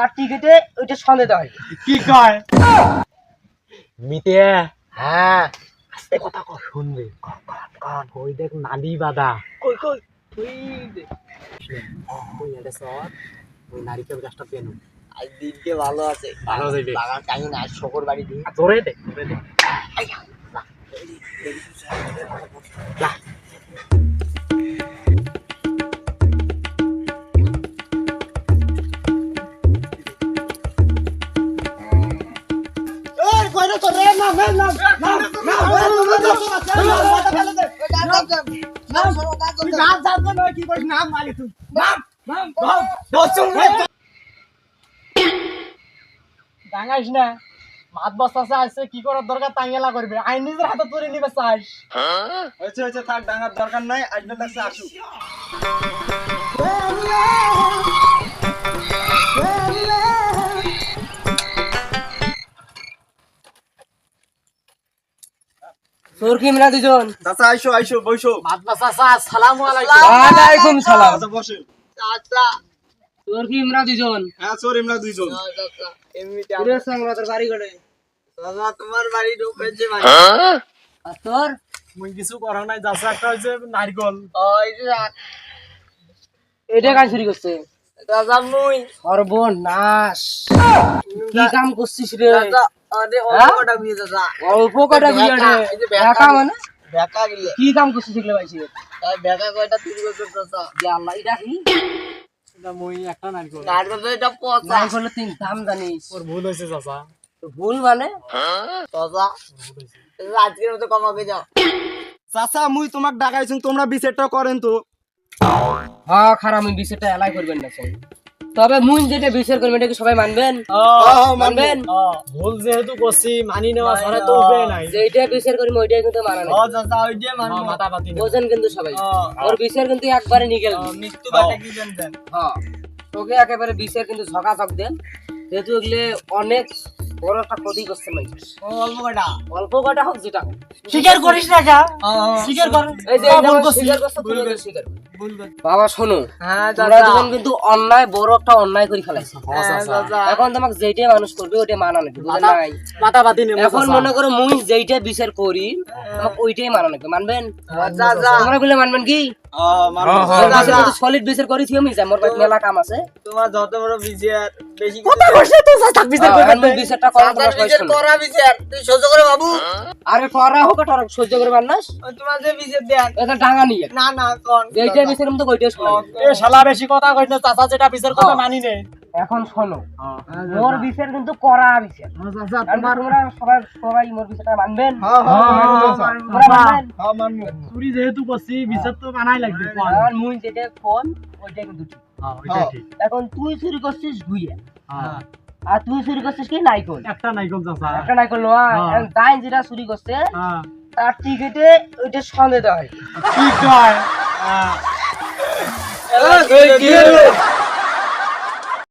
তার টিকিটে ওইটা দেওয়া হয় কি কয়? মিতে হ্যাঁ। আস্তে কথা কর শুনবে ওই দেখ নালি বাদা কই কই তুই ওই এটা সর? ওই নারিকেল গাছটা পেনু আজ দিনকে ভালো আছে। ভালো যাইবে। বাগান টাইম না শকর বাড়ি দিয়ে জোরে দে জোরে দে। ডাঙাইস না মাত বস্তা আছে কি করার দরকার তাঙ্গেলা করবে আইন নিজের হাতে তুলে নিবে চাস হয়েছে হয়েছে থাক ডাঙার দরকার নাই আজকে লাগছে আসুক তোর কি মিলা দুজন চাচা আইসো আইসো বইসো। মাত বস্তা চা সালামু আলাইকুম। ওয়ালাইকুম সালাম। বসে। চাচা। তোর কি মিলা দুজন হ্যাঁ চাচা এমনিতে সংগ্রহ তোর বাড়ি করে চাচা তোমার বাড়ি ঢুকেছে ভাই। আর তোর? মুই কিছু করা নাই যাচ্ছে একটা হচ্ছে নারকল। ওই যে এটা কাজ চুরি করছে? চাচা মুই। সর্বনাশ। কি কাম করছিস রে? চাচা অল্প কটা বিয়ে বেকা মানে? কি কাম করছিস এগুলো ভাইছি বেকা কয়টা চুরি করছিস আল্লাহ এটা কি? এটা একটা নারকল। নারকেল তো এটা পচা। নারকেলের তিন দাম জানিস। ওর ভুল চাচা। ভুল মানে? চাচা আজকের মতো কমাকে যাও চাচা মুই তোমাক ডাকাইছুন তোমরা বিচারটা করেন তো। হ্যাঁ খারাপ বিষয়টা এলাই করবেন না তবে মুই যেটা বিচার করবেন এটা কি সবাই মানবেন? মানবেন। ভুল যেহেতু করছি মানি নেওয়া ছাড়া তো উপায় নাই। যেটা বিচার করি ওইটাই কিন্তু মানা নেই। চাচা ওই যে হ্যাঁ, মাথা পাতি না। বোঝেন কিন্তু সবাই। ওর বিচার কিন্তু একবারে নিগেল মৃত্যু বাটা কি দেন হ্যাঁ তোকে একেবারে বিচার কিন্তু ঝকাঝক দেন। যেহেতু এগুলো অনেক বড় একটা ক্ষতি করছে মানুষ অল্প কটা অল্প কটা হোক যেটা হোক। স্বীকার করিস না কা স্বীকার কর। এই যে এটা স্বীকার করছে, তুমি স্বীকার বাবা শোনো তোমরা দুজন কিন্তু অন্যায় বড় একটা অন্যায় করে ফেলাইছো। এখন তোমাকে যেইটাই মানুষ করবে ওইটাই মানা লাগবে বুঝেন নাই? মাথা পাতি নেব এখন মনে করো মুই যেইটা বিচার করি তোমাকে ওইটাই মানা মানবেন? তোমরা বলে মানবেন কি? সলিড বিচার করেছি আমি যে আমার বাড়িতে মেলা কাম আছে। তোমার যত বড় বিচার বেশি কথা কইছে তো থাক বিচার হ্যাঁ, আমি বিচারটা করো তোমার সবাই শোনো। বিচার তুই সহ্য করে বাবু। আরে করা হোক সহ্য করে মান্নাস তোমার যে বিচার দেন। এটা ডাঙা নিয়ে। না না কোন যেইটা বিচার আমি তো ওইটাই এ শালা বেশি কথা কইছ না চাচা যেটা বিচার কথা মানি নে। এখন শোনো মোর বিচার কিন্তু করা বিচার। আর তোমরা সবাই সবাই মোর বিচারটা মানবেন। হ্যাঁ চুরি যেহেতু করছি বিচার তো মানাই লাগবে আর মুই যেটা ফোন ওইটা কিন্তু ঠিক। হ্যাঁ ঠিক। এখন তুই চুরি করছিস গুইয়া হ্যাঁ। আর তুই চুরি করছিস কি নাইকল? একটা নাইকল চাচা। একটা নাইকল নোয়া। হ্যাঁ। দাইন যেটা চুরি করছে হ্যাঁ। তার টিকিটে ওইটা সন্দেহ দেওয়া হয়। কি কয় হ্যাঁ